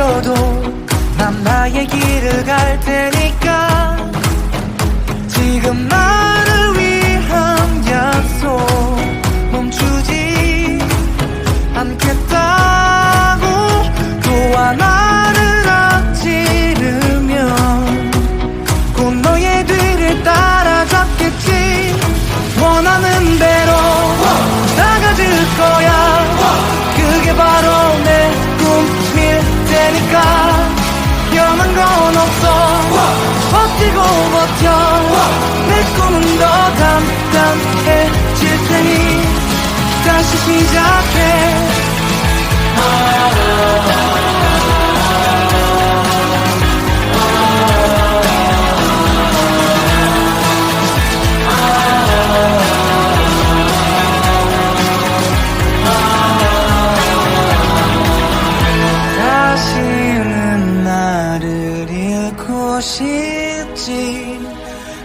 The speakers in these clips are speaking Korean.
뛰어도 난 나의 길을 갈 테니까 지금 나 버텨 내 꿈은 더 단단해질 테니 다시 시작해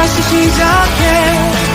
다시 시작해